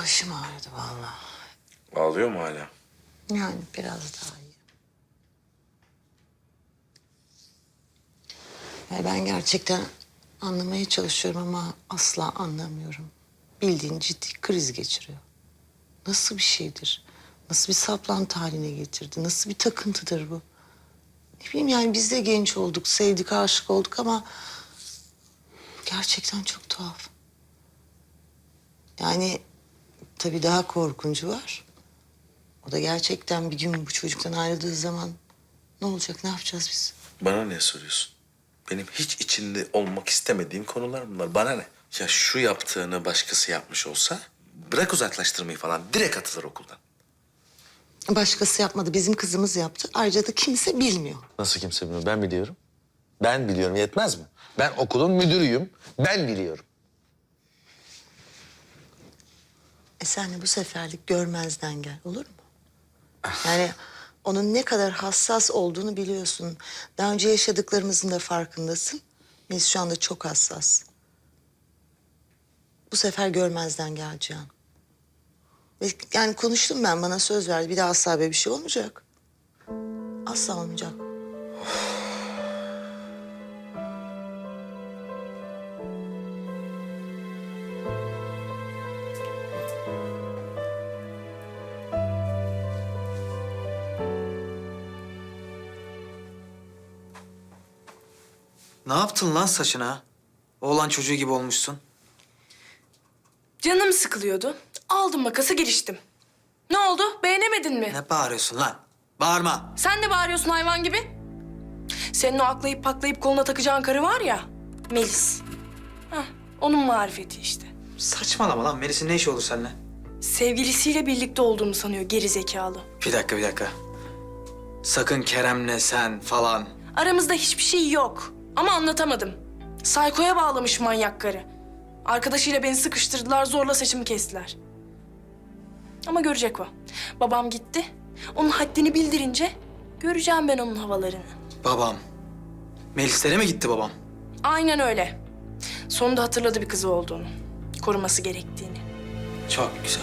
Başım ağrıdı vallahi. Ağlıyor mu hala? Yani biraz daha iyi. Yani ben gerçekten anlamaya çalışıyorum ama asla anlamıyorum. Bildiğin ciddi kriz geçiriyor. Nasıl bir şeydir? Nasıl bir saplantı haline getirdi? Nasıl bir takıntıdır bu? Ne bileyim yani biz de genç olduk, sevdik, aşık olduk ama... Gerçekten çok tuhaf. Yani tabii daha korkuncu var. O da gerçekten bir gün bu çocuktan ayrıldığı zaman ne olacak, ne yapacağız biz? Bana ne soruyorsun? Benim hiç içinde olmak istemediğim konular bunlar. Bana ne? Ya şu yaptığını başkası yapmış olsa bırak uzaklaştırmayı falan direkt atılır okuldan. Başkası yapmadı, bizim kızımız yaptı. Ayrıca da kimse bilmiyor. Nasıl kimse bilmiyor? Ben biliyorum. Ben biliyorum. Yetmez mi? Ben okulun müdürüyüm. Ben biliyorum. E sen de bu seferlik görmezden gel, olur mu? Yani onun ne kadar hassas olduğunu biliyorsun. Daha önce yaşadıklarımızın da farkındasın. Biz şu anda çok hassas. Bu sefer görmezden gel yani konuştum ben, bana söz verdi. Bir daha asla böyle bir şey olmayacak. Asla olmayacak. Ne yaptın lan saçına? Oğlan çocuğu gibi olmuşsun. Canım sıkılıyordu. Aldım makası giriştim. Ne oldu? Beğenemedin mi? Ne bağırıyorsun lan? Bağırma. Sen de bağırıyorsun hayvan gibi. Senin o aklayıp paklayıp koluna takacağın karı var ya. Melis. Hah, onun marifeti işte. Saçmalama lan. Melis'in ne işi olur seninle? Sevgilisiyle birlikte olduğunu sanıyor geri zekalı. Bir dakika, bir dakika. Sakın Kerem'le sen falan. Aramızda hiçbir şey yok. Ama anlatamadım. Saykoya bağlamış manyak karı. Arkadaşıyla beni sıkıştırdılar, zorla saçımı kestiler. Ama görecek o. Babam gitti. Onun haddini bildirince göreceğim ben onun havalarını. Babam. Melis'lere mi gitti babam? Aynen öyle. Sonunda hatırladı bir kızı olduğunu. Koruması gerektiğini. Çok güzel.